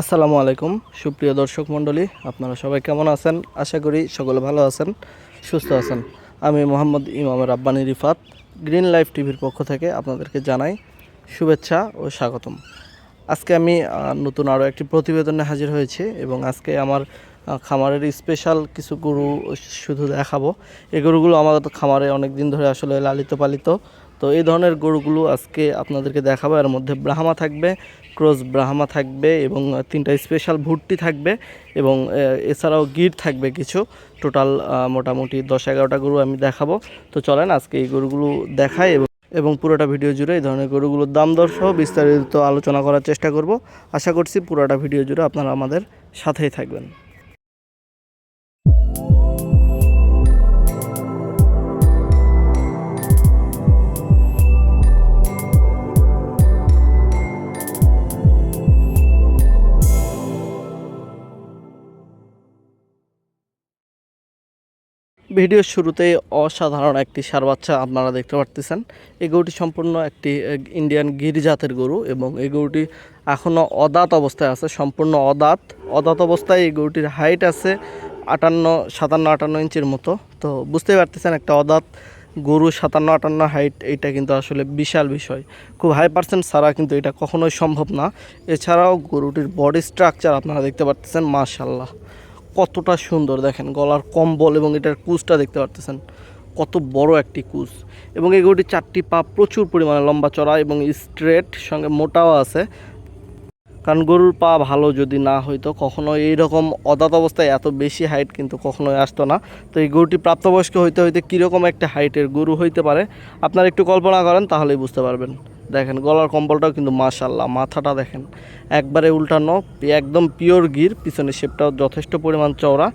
আসসালামু আলাইকুম। সুপ্রিয় দর্শক মণ্ডলী, আপনারা সবাই কেমন আছেন? আশা করি সকলে ভালো আছেন, সুস্থ আছেন। আমি মোহাম্মদ ইমামের আব্বানি রিফাত, গ্রিন লাইফ টিভির পক্ষ থেকে আপনাদেরকে জানাই শুভেচ্ছা ও স্বাগতম। আজকে আমি নতুন আরও একটি প্রতিবেদনে হাজির হয়েছি এবং আজকে আমার খামারের স্পেশাল কিছু গরু শুধু দেখাবো। এই গরুগুলো আমাদের খামারে অনেক দিন ধরে আসলে লালিত পালিত তো এই ধরনের গরুগুলো আজকে আপনাদেরকে দেখাবো। এর মধ্যে ব্রাহ্মা থাকবে, ক্রস ব্রাহ্মা থাকবে এবং তিনটা স্পেশাল ভুট্টি থাকবে এবং এছাড়াও গির থাকবে কিছু। টোটাল মোটামুটি দশ এগারোটা গরু আমি দেখাবো। তো চলেন আজকে এই গরুগুলো দেখাই এবং এবং পুরোটা ভিডিও জুড়ে এই ধরনের গরুগুলোর দাম দর বিস্তারিত আলোচনা করার চেষ্টা করব। আশা করছি পুরোটা ভিডিও জুড়ে আপনারা আমাদের সাথেই থাকবেন। ভিডিওর শুরুতেই অসাধারণ একটি সার বাচ্চা আপনারা দেখতে পারতেছেন। এই গরুটি সম্পূর্ণ একটি ইন্ডিয়ান গির জাতের গরু এবং এই গরুটি এখনও অদাত অবস্থায় আছে, সম্পূর্ণ অদাত। অদাত অবস্থায় এই গরুটির হাইট আছে আটান্ন, সাতান্ন, আটান্ন ইঞ্চির মতো। তো বুঝতেই পারতেছেন একটা অদাত গরু, সাতান্ন, আটান্ন হাইট এটা কিন্তু আসলে বিশাল বিষয়। খুব হাই পার্সেন্ট ছাড়া কিন্তু এটা কখনোই সম্ভব না। এছাড়াও গরুটির বডি স্ট্রাকচার আপনারা দেখতে পারতেছেন মাশাল্লাহ কতটা সুন্দর দেখেন, গলার কম্বল এবং এটার কুচটা দেখতে পারতেছেন, কত বড় একটি কুচ এবং এই গরুটির চারটি পা প্রচুর পরিমাণে লম্বা চড়া এবং স্ট্রেট সঙ্গে মোটাও আছে। কারণ গরুর পা ভালো যদি না হইতো, কখনো এইরকম অদাত অবস্থায় এত বেশি হাইট কিন্তু কখনোই আসতো না। তো এই গরুটি প্রাপ্তবয়স্ক হইতে হইতে কীরকম একটা হাইটের গরু হইতে পারে, আপনারা একটু কল্পনা করেন, তাহলেই বুঝতে পারবেন। দেখেন, গলার কম্বলটাও কিন্তু মাশাল্লাহ মাথাটা দেখেন, একবারে উল্টানো, একদম পিওর গির, পিছনের শেপটাও যথেষ্ট পরিমাণ চওড়া।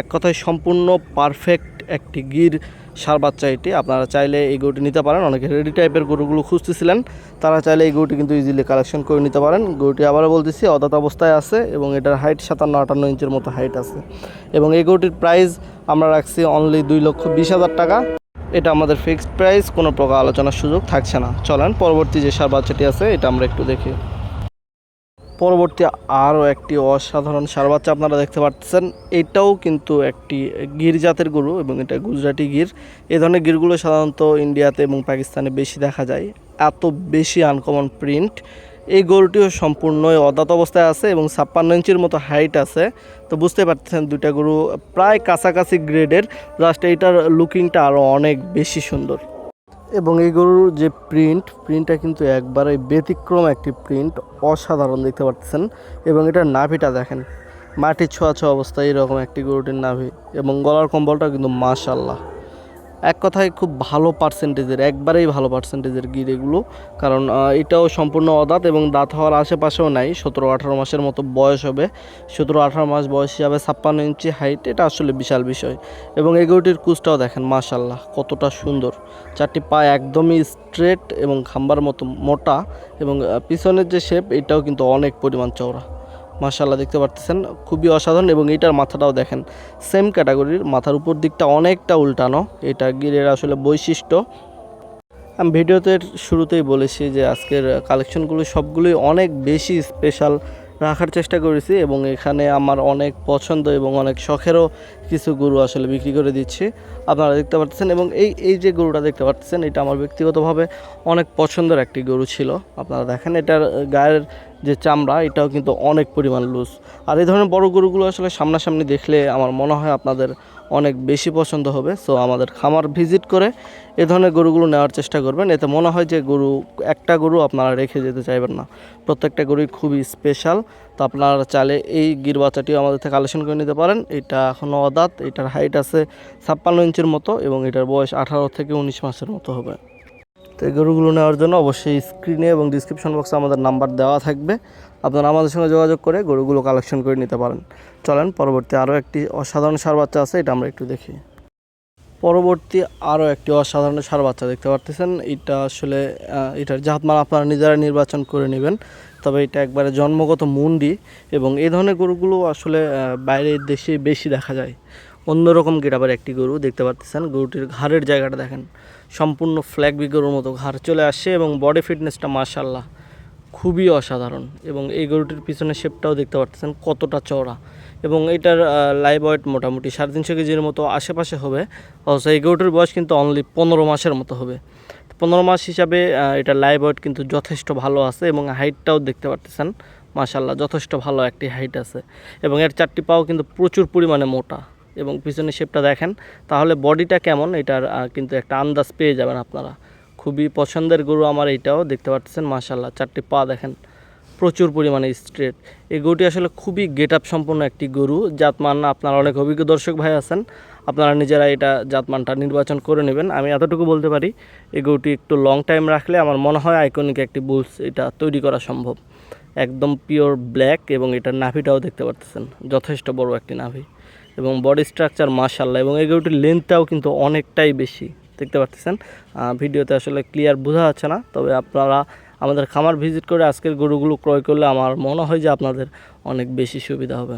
এক কথায় সম্পূর্ণ পারফেক্ট একটি গির সার বাচ্চা এটি। আপনারা চাইলে এই গরুটি নিতে পারেন, অনেকে রেডি টাইপের গরুগুলো খুঁজতেছিলেন, তারা চাইলে এই গরুটি কিন্তু ইজিলি কালেকশন করে নিতে পারেন। গরুটি আবারও বলতেছি, অদাত অবস্থায় আছে এবং এটার হাইট সাতান্ন আটান্ন ইঞ্চের মতো হাইট আছে। এবং এই গরুটির প্রাইস আমরা রাখছি অনলি দুই লক্ষ বিশ হাজার টাকা। এটা আমাদের ফিক্সড প্রাইস কোনো প্রকার আলোচনার সুযোগ থাকছে না। চলেন, পরবর্তী যে সার বাচ্চাটি আছে, এটা আমরা একটু দেখি। পরবর্তী আরও একটি অসাধারণ সার বাচ্চা আপনারা দেখতে পাচ্ছেন। এটাও কিন্তু একটি গির জাতের গরু এবং এটা গুজরাটি গির। এই ধরনের গিরগুলো সাধারণত ইন্ডিয়াতে এবং পাকিস্তানে বেশি দেখা যায়। এত বেশি আনকমন প্রিন্ট এই গরুটিও সম্পূর্ণ অদাত অবস্থায় আছে এবং ছাপ্পান্ন ইঞ্চির মতো হাইট আছে। তো বুঝতে পারতেছেন দুইটা গরু প্রায় কাছাকাছি গ্রেডের জাস্ট এইটার লুকিংটা আরও অনেক বেশি সুন্দর। এবং এই গরুর যে প্রিন্ট প্রিন্টটা কিন্তু একবারে ব্যতিক্রম একটি প্রিন্ট অসাধারণ দেখতে পাচ্ছেন এবং এটার নাভিটা দেখেন, মাটির ছোঁয়া ছোঁয়া অবস্থায় এরকম একটি গরুটির নাভি। এবং গলার কম্বলটা কিন্তু মাশাল্লাহ এক কথায় খুব ভালো পার্সেন্টেজের একবারেই ভালো পার্সেন্টেজের গির এগুলো। কারণ এটাও সম্পূর্ণ অদাত এবং দাঁত হওয়ার আশেপাশেও নাই। সতেরো, আঠারো মাসের মতো বয়স হবে। সতেরো, আঠারো মাস বয়স হিসাবে ছাপ্পান্ন ইঞ্চি হাইট এটা আসলে বিশাল বিষয়। এবং এই কুচটাও দেখেন মাশাল্লাহ কতটা সুন্দর। চারটি পা একদমই স্ট্রেট এবং খাম্বার মতো মোটা এবং পিছনের যে শেপ এটাও কিন্তু অনেক পরিমাণ চওড়া। মাশাল্লাহ দেখতে পারতেছেন, খুবই অসাধারণ এবং এটার মাথাটাও দেখেন সেম ক্যাটাগরির মাথার উপর দিকটা অনেকটা উল্টানো, এটা গিরের আসলে বৈশিষ্ট্য। আমি ভিডিওতে শুরুতেই বলেছি যে আজকের কালেকশনগুলো সবগুলোই অনেক বেশি স্পেশাল রাখার চেষ্টা করেছি এবং এখানে আমার অনেক পছন্দ এবং অনেক শখেরও কিছু গরু আসলে বিক্রি করে দিচ্ছি। আপনারা দেখতে পাচ্ছেন এবং এই এই যে গরুটা দেখতে পাচ্ছেন এটা আমার ব্যক্তিগতভাবে অনেক পছন্দের একটি গরু ছিল। আপনারা দেখেন, এটার গায়ের যে চামড়া, এটাও কিন্তু অনেক পরিমাণ লুজ আর এই ধরনের বড় গরুগুলো আসলে সামনাসামনি দেখলে আমার মনে হয় আপনাদের অনেক বেশি পছন্দ হবে। সো আমাদের খামার ভিজিট করে এ ধরনের গরুগুলো নেওয়ার চেষ্টা করবেন। এতে মনে হয় যে গরু, একটা গরু আপনারা রেখে যেতে চাইবেন না। প্রত্যেকটা গরুই খুবই স্পেশাল তো আপনারা চাইলে এই গির বাচ্চাটিও আমাদের থেকে কালেকশন করে নিতে পারেন। এটা এখনও অদাঁত, এটার হাইট আছে ছাপ্পান্ন ইঞ্চির মতো এবং এটার বয়স আঠারো থেকে উনিশ মাসের মতো হবে। তো এই গরুগুলো নেওয়ার জন্য অবশ্যই স্ক্রিনে এবং ডিসক্রিপশন বক্সে আমাদের নাম্বার দেওয়া থাকবে। আপনারা আমাদের সঙ্গে যোগাযোগ করে গরুগুলো কালেকশন করে নিতে পারেন। চলেন, পরবর্তী আরও একটি অসাধারণ সার বাচ্চা আছে, এটা আমরা একটু দেখি। পরবর্তী আরও একটি অসাধারণ সার বাচ্চা দেখতে পারতেছেন। এটা আসলে এটার জাতমান আপনারা নিজেরা নির্বাচন করে নেবেন। তবে এটা একবারে জন্মগত মুন্ডি এবং এই ধরনের গরুগুলো আসলে বাইরের দেশে বেশি দেখা যায়। অন্যরকম গেটাবার একটি গরু দেখতে পাচ্ছেন গরুটির ঘাড়ের জায়গাটা দেখেন। সম্পূর্ণ ফ্ল্যাগ গরুর মতো ঘাড় চলে আসছে এবং বডি ফিটনেসটা মাশাল্লাহ খুবই অসাধারণ এবং এই গরুটির পিছনে শেপটাও দেখতে পাচ্ছেন কতটা চওড়া এবং এটার লাইভ ওয়েট মোটামুটি সাড়ে তিনশো কেজির মতো আশেপাশে হবে। অবশ্য এই গরুটির বয়স কিন্তু অনলি পনেরো মাসের মতো হবে। পনেরো মাস হিসাবে এটা লাইভ ওয়েট কিন্তু যথেষ্ট ভালো আছে এবং হাইটটাও দেখতে পারতেছেন। মাশাল্লাহ যথেষ্ট ভালো একটি হাইট আছে এবং এর চারটি পাও কিন্তু প্রচুর পরিমাণে মোটা। এবং পিছনে শেপটা দেখেন, তাহলে বডিটা কেমন? এটার কিন্তু একটা আন্দাজ পেয়ে যাবেন আপনারা। খুবই পছন্দের গরু আমার এইটাও, দেখতে পাচ্ছেন? মাশাল্লাহ চারটি পা দেখেন, প্রচুর পরিমাণে স্ট্রেট এই গরুটি আসলে খুবই গেট আপ সম্পন্ন একটি গরু। জাতমান আপনারা অনেক অভিজ্ঞ দর্শক ভাই আছেন, আপনারা নিজেরা এটা জাতমানটা নির্বাচন করে নেবেন। আমি এতটুকু বলতে পারি, এই গরুটি একটু লং টাইম রাখলে আমার মনে হয় আইকনিক একটি বুলস এটা তৈরি করা সম্ভব। একদম পিওর ব্ল্যাক এবং এটার নাভিটাও দেখতে পারতেছেন, যথেষ্ট বড় একটি নাভি। এবং বডি স্ট্রাকচার মাশাল্লাহ এবং এই লেন্থটাও কিন্তু অনেকটাই বেশি, দেখতে পাচ্ছেন ভিডিওতে আসলে ক্লিয়ার বোঝা যাচ্ছে না, তবে আপনারা আমাদের খামার ভিজিট করে আজকের গরুগুলো ক্রয় করলে আমার মনে হয় যে আপনাদের অনেক বেশি সুবিধা হবে।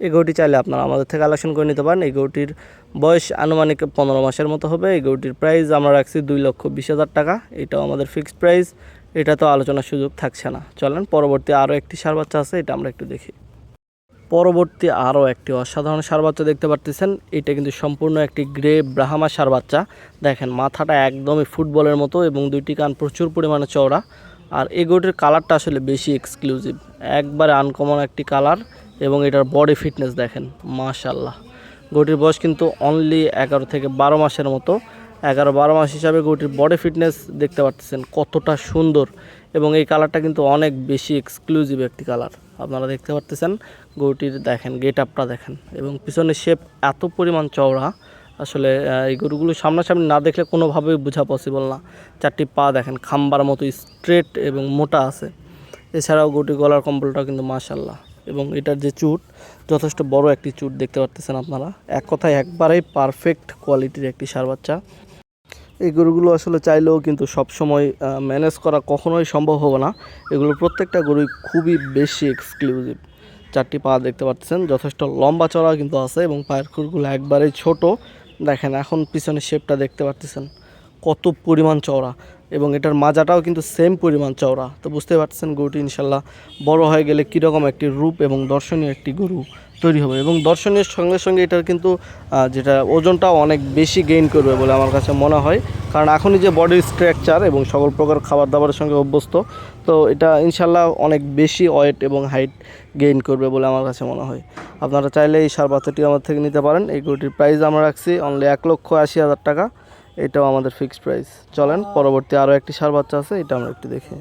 এই গরুটি চাইলে আপনারা আমাদের থেকে কালেকশন করে নিতে পারেন। এই গরুটির বয়স আনুমানিক পনেরো মাসের মতো হবে। এই গরুটির প্রাইস আমরা রাখছি দুই লক্ষ বিশ হাজার টাকা। এটাও আমাদের ফিক্সড প্রাইস এটা তো আলোচনার সুযোগ থাকছে না। চলেন, পরবর্তী আরও একটি সার বাচ্চা আছে, এটা আমরা একটু দেখি। পরবর্তী আরও একটি অসাধারণ সার বাচ্চা দেখতে পারতেছেন। এটা কিন্তু সম্পূর্ণ একটি গ্রে ব্রাহ্মা সার বাচ্চা। দেখেন, মাথাটা একদমই ফুটবলের মতো এবং দুইটি কান প্রচুর পরিমাণে চওড়া। আর এই গরুটির কালারটা আসলে বেশি এক্সক্লুসিভ একবারে আনকমন একটি কালার এবং এটার বডি ফিটনেস দেখেন মাশাল্লাহ গরুটির বয়স কিন্তু অনলি এগারো থেকে বারো মাসের মতো। এগারো বারো মাস হিসাবে গরুটির বডি ফিটনেস দেখতে পাচ্ছেন কতটা সুন্দর। এবং এই কালারটা কিন্তু অনেক বেশি এক্সক্লুসিভ একটি কালার। আপনারা দেখতে পাচ্ছেন গরুটির দেখেন গেট আপটা দেখেন এবং পিছনের শেপ এত পরিমাণ চওড়া। আসলে এই গরুগুলো সামনাসামনি না দেখলে কোনোভাবেই বোঝা পসিবল না। চারটি পা দেখেন, খাম্বার মতো স্ট্রেট এবং মোটা আছে। এছাড়াও গরুটি গলার কম্বলটাও কিন্তু মাশাল্লাহ এবং এটার যে চুট, যথেষ্ট বড় একটি চুট দেখতে পারতেছেন আপনারা। এক কথায় একবারেই পারফেক্ট কোয়ালিটির একটি সার বাচ্চা। এই গরুগুলো আসলে চাইলেও কিন্তু সব সময় ম্যানেজ করা কখনোই সম্ভব হবে না। এগুলো প্রত্যেকটা গরুই খুবই বেশি এক্সক্লুসিভ চারটি পা দেখতে পাচ্ছেন, যথেষ্ট লম্বা চড়া কিন্তু আছে এবং পায়ের খুরগুলো একবারেই ছোট। দেখেন, এখন পিছনে শেপটা দেখতে পাচ্ছেন, কত পরিমাণ চওড়া। এবং এটার মাজাটাও কিন্তু সেম পরিমাণ চওড়া। তো বুঝতে পারছেন গরুটি ইনশাল্লাহ বড় হয়ে গেলে কীরকম একটি রূপ এবং দর্শনীয় একটি গরু তৈরি হবে। এবং দর্শনীয় সঙ্গে সঙ্গে এটার কিন্তু যেটা ওজনটাও অনেক বেশি গেইন করবে বলে আমার কাছে মনে হয়। কারণ এখনই যে বডির স্ট্রাকচার এবং সকল প্রকার খাবার দাবারের সঙ্গে অভ্যস্ত, তো এটা ইনশাল্লাহ অনেক বেশি ওয়েট এবং হাইট গেইন করবে বলে আমার কাছে মনে হয়। আপনারা চাইলে এই সার বাচ্চাটি আমার থেকে নিতে পারেন। এই গরুটির প্রাইস আমরা রাখছি অনলি এক লক্ষ আশি হাজার টাকা। এটাও আমাদের ফিক্সড প্রাইস চলেন, পরবর্তী আরও একটি সার বাচ্চা আছে, এটা আমরা একটু দেখি।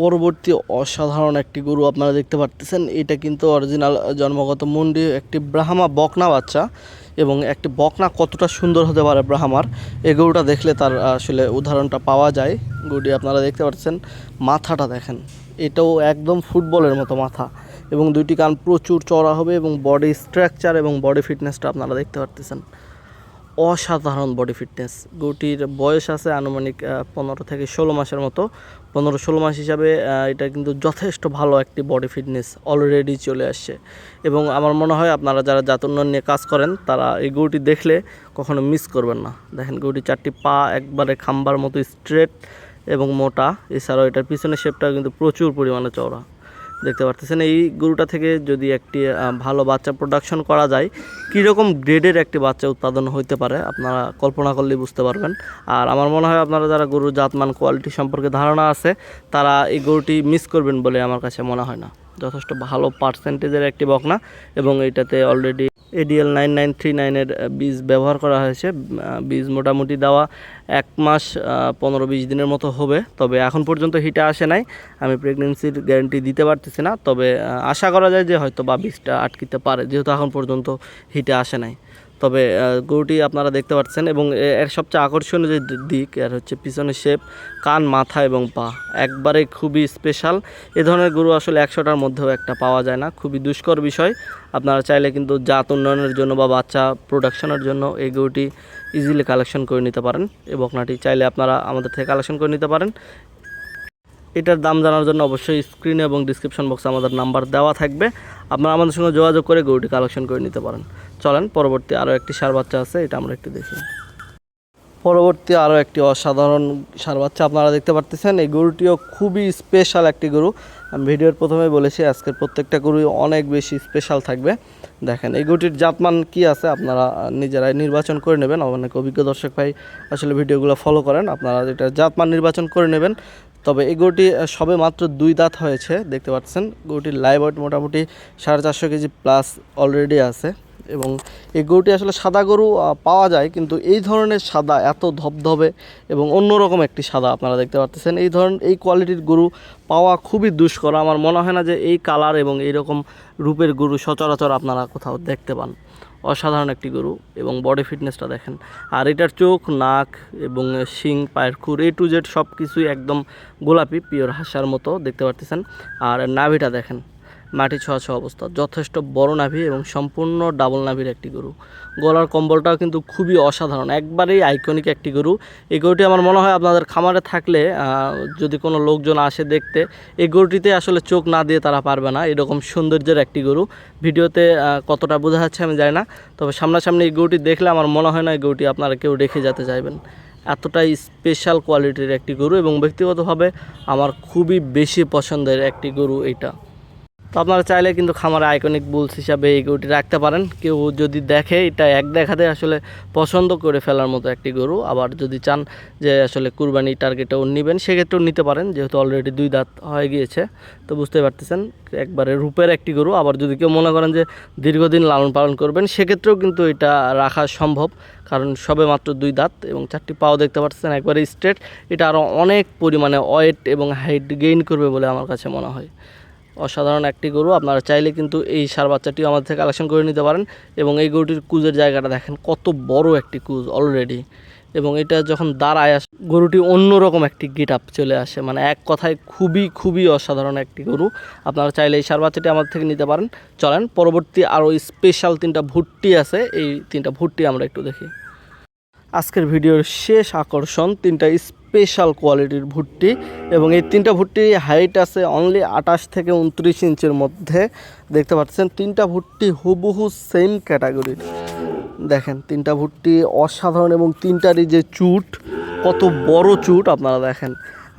পরবর্তী অসাধারণ একটি গরু আপনারা দেখতে পারতেছেন, এটা কিন্তু অরিজিনাল জন্মগত মুন্ডি, একটি ব্রাহ্মা বকনা বাচ্চা এবং একটি বকনা কতটা সুন্দর হতে পারে ব্রাহ্মার এই গরুটা দেখলে তার আসলে উদাহরণটা পাওয়া যায়। গরুটি আপনারা দেখতে পাচ্ছেন মাথাটা দেখেন, এটাও একদম ফুটবলের মতো মাথা এবং দুইটি কান প্রচুর চড়া হবে এবং বডি স্ট্রাকচার এবং বডি ফিটনেসটা আপনারা দেখতে পারতেছেন। অসাধারণ বডি ফিটনেস গরুটির বয়স আছে আনুমানিক পনেরো থেকে ষোলো মাসের মতো। পনেরো ষোলো মাস হিসাবে এটা কিন্তু যথেষ্ট ভালো একটি বডি ফিটনেস অলরেডি চলে আসছে। এবং আমার মনে হয় আপনারা যারা জাত উন্নয়ন নিয়ে কাজ করেন, তারা এই গরুটি দেখলে কখনো মিস করবেন না। দেখেন গরুটি চারটি পা, একবারে খাম্বার মতো স্ট্রেট এবং মোটা। এছাড়াও এটার পিছনের শেপটা কিন্তু প্রচুর পরিমাণে চওড়া। দেখতে পারতেছেন। এই গরুটা থেকে যদি একটি ভালো বাচ্চা প্রোডাকশন করা যায়, কীরকম গ্রেডের একটি বাচ্চা উৎপাদন হইতে পারে, আপনারা কল্পনা করলেই বুঝতে পারবেন। আর আমার মনে হয় আপনারা যারা গরুর জাতমান কোয়ালিটি সম্পর্কে ধারণা আছে, তারা এই গরুটি মিস করবেন বলে আমার কাছে মনে হয় না। যথেষ্ট ভালো পার্সেন্টেজের একটি বকনা এবং এটাতে already ADL nine nine three নাইনের বীজ ব্যবহার করা হয়েছে। বীজ মোটামুটি দেওয়া এক মাস পনেরো বিশ দিনের মতো হবে। তবে এখন পর্যন্ত হিটে আসে নাই। আমি প্রেগনেন্সির গ্যারেন্টি দিতে পারতেছি না। তবে আশা করা যায় যে হয়তো বা বীজটা আটকিতে পারে। যেহেতু এখন পর্যন্ত হিটে আসে নাই। তবে গরুটি আপনারা দেখতে পাচ্ছেন এবং এর সবচেয়ে আকর্ষণীয় যে দিক এর হচ্ছে পিছনের শেপ কান, মাথা এবং পা, একবারে খুবই স্পেশাল এ ধরনের গরু আসলে একশোটার মধ্যেও একটা পাওয়া যায় না, খুবই দুষ্কর বিষয়। আপনারা চাইলে কিন্তু জাত উন্নয়নের জন্য বা বাচ্চা প্রোডাকশনের জন্য এই গরুটি ইজিলি কালেকশন করে নিতে পারেন। এই বকনাটি চাইলে আপনারা আমাদের থেকে কালেকশন করে নিতে পারেন। এটার দাম জানার জন্য অবশ্যই স্ক্রিনে এবং ডিসক্রিপশন বক্সে আমাদের নাম্বার দেওয়া থাকবে। আপনারা আমাদের সঙ্গে যোগাযোগ করে গরুটি কালেকশন করে নিতে পারেন। চলেন, পরবর্তী আরও একটি সার বাচ্চা আছে, এটা আমরা একটু দেখি। পরবর্তী আরও একটি অসাধারণ সার বাচ্চা আপনারা দেখতে পারতেছেন। এই গরুটিও খুবই স্পেশাল একটি গরু। আমি ভিডিওর প্রথমে বলেছি, আজকের প্রত্যেকটা গরুই অনেক বেশি স্পেশাল থাকবে। দেখেন, এই গরুটির জাতমান কি আছে আপনারা নিজেরাই নির্বাচন করে নেবেন। অনেক অভিজ্ঞ দর্শক ভাই আসলে ভিডিওগুলো ফলো করেন। আপনারা এটা জাতমান নির্বাচন করে নেবেন তবে এই গরুটি সবে মাত্র দুই দাঁত হয়েছে, দেখতে পাচ্ছেন। গরুটির লাইভ ওয়েট মোটামুটি সাড়ে চারশো কেজি প্লাস অলরেডি আছে এবং এই গরুটি আসলে সাদা গরু পাওয়া যায়, কিন্তু এই ধরনের সাদা এত ধবধবে এবং অন্যরকম একটি সাদা আপনারা দেখতে পাচ্ছেন। এই ধরনের এই কোয়ালিটির গরু পাওয়া খুবই দুষ্কর। আমার মনে হয় না যে এই কালার এবং এইরকম রূপের গরু সচরাচর আপনারা কোথাও দেখতে পান। অসাধারণ একটি গরু এবং বডি ফিটনেসটা দেখেন। আর এটার চোখ, নাক এবং শিং, পায়ের খুর এ টু জেড সব কিছুই একদম গোলাপি পিওর হাসার মতো দেখতে পারতেছেন। আর নাভিটা দেখেন মাটি ছোঁয়া ছোঁয়া অবস্থা। যথেষ্ট বড় নাভি এবং সম্পূর্ণ ডাবল নাভির একটি গরু। গলার কম্বলটাও কিন্তু খুবই অসাধারণ। একবারেই আইকনিক একটি গরু। এই গরুটি আমার মনে হয় আপনাদের খামারে থাকলে যদি কোনো লোকজন আসে দেখতে, এই গরুটিতে আসলে চোখ না দিয়ে তারা পারবে না। এরকম সৌন্দর্যের একটি গরু। ভিডিওতে কতটা বোঝা যাচ্ছে আমি জানি না। তবে সামনাসামনি এই গরুটি দেখলে আমার মনে হয় না এই গরুটি আপনারা কেউ রেখে যেতে চাইবেন। এতটাই স্পেশাল কোয়ালিটির একটি গরু এবং ব্যক্তিগতভাবে আমার খুবই বেশি পছন্দের একটি গরু এইটা। তো আপনারা চাইলে কিন্তু খামারে আইকনিক বুলস হিসাবে এই গরুটি রাখতে পারেন। কেউ যদি দেখে এটা এক দেখাতে আসলে পছন্দ করে ফেলার মতো একটি গরু। আবার যদি চান যে আসলে কুরবানি টার্গেটেও নেবেন, সেক্ষেত্রেও নিতে পারেন, যেহেতু অলরেডি দুই দাঁত হয়ে গিয়েছে। তো বুঝতে পারতেছেন, একবারে রূপের একটি গরু। আবার যদি কেউ মনে করেন যে দীর্ঘদিন লালন পালন করবেন, সেক্ষেত্রেও কিন্তু এটা রাখা সম্ভব। কারণ সবে মাত্র দুই দাঁত এবং চারটি পাও দেখতে পাচ্ছেন একবারে স্ট্রেট এটা আরও অনেক পরিমাণে ওয়েট এবং হাইট গেইন করবে বলে আমার কাছে মনে হয়। অসাধারণ একটি গরু। আপনারা চাইলে কিন্তু এই সার বাচ্চাটিও আমাদের থেকে কালেকশন করে নিতে পারেন এবং এই গরুটির কুজের জায়গাটা দেখেন, কত বড় একটি কুজ অলরেডি এবং এটা যখন দাঁড়ায় আসে, গরুটি অন্যরকম একটি গেট আপ চলে আসে। মানে এক কথায় খুবই খুবই অসাধারণ একটি গরু। আপনারা চাইলে এই সার বাচ্চাটি আমাদের থেকে নিতে পারেন। চলেন, পরবর্তী আরও স্পেশাল তিনটা ভুট্টি আছে। এই তিনটা ভুট্টি আমরা একটু দেখি। আজকের ভিডিওর শেষ আকর্ষণ তিনটা স্পেশাল কোয়ালিটির ভুট্টি এবং এই তিনটা ভুট্টি হাইট আছে অনলি আটাশ থেকে উনত্রিশ ইঞ্চের মধ্যে। দেখতে পাচ্ছেন, তিনটা ভুট্টি হুবহু সেম ক্যাটাগরির দেখেন, তিনটা ভুট্টি অসাধারণ এবং তিনটারই যে চুট, কত বড় চুট আপনারা দেখেন।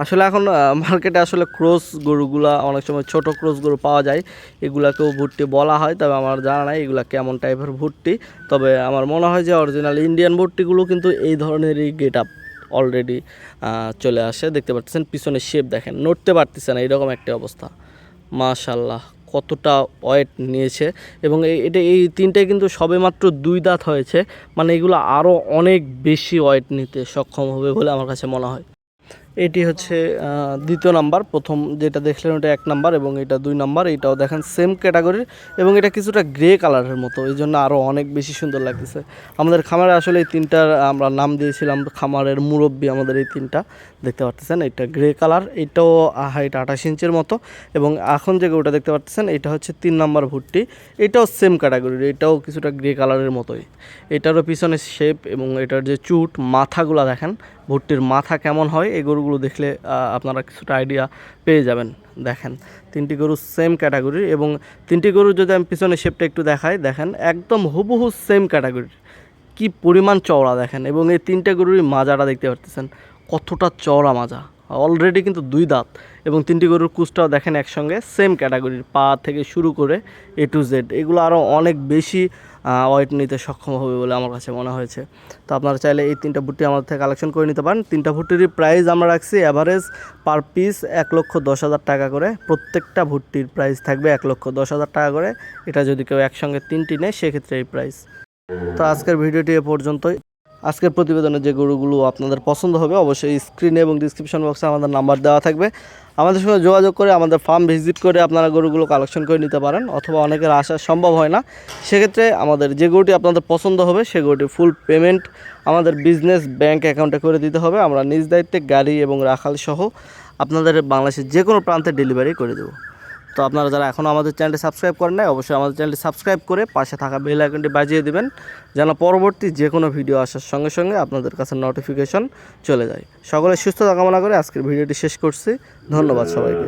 আসলে এখন মার্কেটে আসলে ক্রস গরুগুলা অনেক সময় ছোট ক্রস গরু পাওয়া যায়। এগুলাকেও ভুট্টি বলা হয়, তবে আমার জানা নাই এগুলা কেমন টাইপের ভুট্টি। তবে আমার মনে হয় যে অরিজিনাল ইন্ডিয়ান ভুট্টিগুলো কিন্তু এই ধরনেরই গেট আপ অলরেডি চলে আসে। দেখতে পাচ্ছেন পিছনে শেপ দেখেন, নড়তে পারতেছে না, এরকম একটা অবস্থা। মাশাল্লাহ কতটা ওয়েট নিয়েছে। এবং এটা, এই তিনটাই কিন্তু সবেমাত্র দুই দাঁত হয়েছে। মানে এগুলো আরও অনেক বেশি ওয়েট নিতে সক্ষম হবে বলে আমার কাছে মনে হয়। এটি হচ্ছে দ্বিতীয় নাম্বার, প্রথম যেটা দেখলেন ওটা এক নাম্বার এবং এটা দুই নাম্বার, এটাও দেখেন সেম ক্যাটাগরির এবং এটা কিছুটা গ্রে কালারের মতো, এই জন্য আরও অনেক বেশি সুন্দর লাগতেছে। আমাদের খামারে আসলে এই তিনটার, আমরা নাম দিয়েছিলাম খামারের মুরব্বী আমাদের এই তিনটা, দেখতে পাচ্ছেন এটা গ্রে কালার এটাও হাইট আঠাশ ইঞ্চের মতো এবং এখন যে ওটা দেখতে পাচ্ছেন এটা হচ্ছে তিন নাম্বার ভুট্টি, এটাও সেম ক্যাটাগরির এটাও কিছুটা গ্রে কালারের মতোই। এটারও পিছনে শেপ এবং এটার যে চুট, মাথাগুলো দেখেন, ভুট্টির মাথা কেমন হয়, এই গরুগুলো দেখলে আপনারা কিছুটা আইডিয়া পেয়ে যাবেন। দেখেন, তিনটি গরু সেম ক্যাটাগরির এবং তিনটি গরু যদি আমি পিছনে শেপটা একটু দেখাই, দেখেন, একদম হুবহু সেম ক্যাটাগরির কি পরিমাণ চওড়া দেখেন এবং এই তিনটে গরুরই মাজাটা দেখতে পারতেছেন, কতটা চওড়া মাজা। অলরেডি কিন্তু দুই দাঁত এবং তিনটি গরুর কুচটাও দেখেন একসঙ্গে সেম ক্যাটাগরির পা থেকে শুরু করে এ টু জেড এগুলো আরও অনেক বেশি ওয়েট নিতে সক্ষম হবে বলে আমার কাছে মনে হয়েছে। তো আপনারা চাইলে এই তিনটা ভুট্টি আমাদের থেকে কালেকশন করে নিতে পারেন। তিনটা ভুট্টির প্রাইস আমরা রাখছি অ্যাভারেজ পার পিস এক লক্ষ দশ হাজার টাকা করে। প্রত্যেকটা ভুট্টির প্রাইস থাকবে এক লক্ষ দশ হাজার টাকা করে। এটা যদি কেউ একসঙ্গে তিনটি নেয়, সেক্ষেত্রে এই প্রাইস তো আজকের ভিডিওটি এ পর্যন্তই। আজকের প্রতিবেদনে যে গরুগুলো আপনাদের পছন্দ হবে, অবশ্যই স্ক্রিনে এবং ডিসক্রিপশন বক্সে আমাদের নাম্বার দেওয়া থাকবে। আমাদের সঙ্গে যোগাযোগ করে, আমাদের ফার্ম ভিজিট করে আপনারা গরুগুলো কালেকশন করে নিতে পারেন, অথবা অনেকের আসা সম্ভব হয় না। সেক্ষেত্রে আমাদের যে গরুটি আপনাদের পছন্দ হবে, সে গরুটি ফুল পেমেন্ট আমাদের বিজনেস ব্যাংক অ্যাকাউন্টে করে দিতে হবে। আমরা নিজ দায়িত্বে গাড়ি এবং রাখাল সহ আপনাদের বাংলাদেশের যে কোনো প্রান্তে ডেলিভারি করে দেবো। তো আপনারা যারা এখনও আমাদের চ্যানেলটি সাবস্ক্রাইব করেন নাই, অবশ্যই আমাদের চ্যানেলটি সাবস্ক্রাইব করে পাশে থাকা বেল আইকনটি বাজিয়ে দেবেন, যেন পরবর্তী যে কোনো ভিডিও আসার সঙ্গে সঙ্গে আপনাদের কাছে নোটিফিকেশন চলে যায়। সকলে সুস্থতা কামনা করে আজকের ভিডিওটি শেষ করছি। ধন্যবাদ সবাইকে।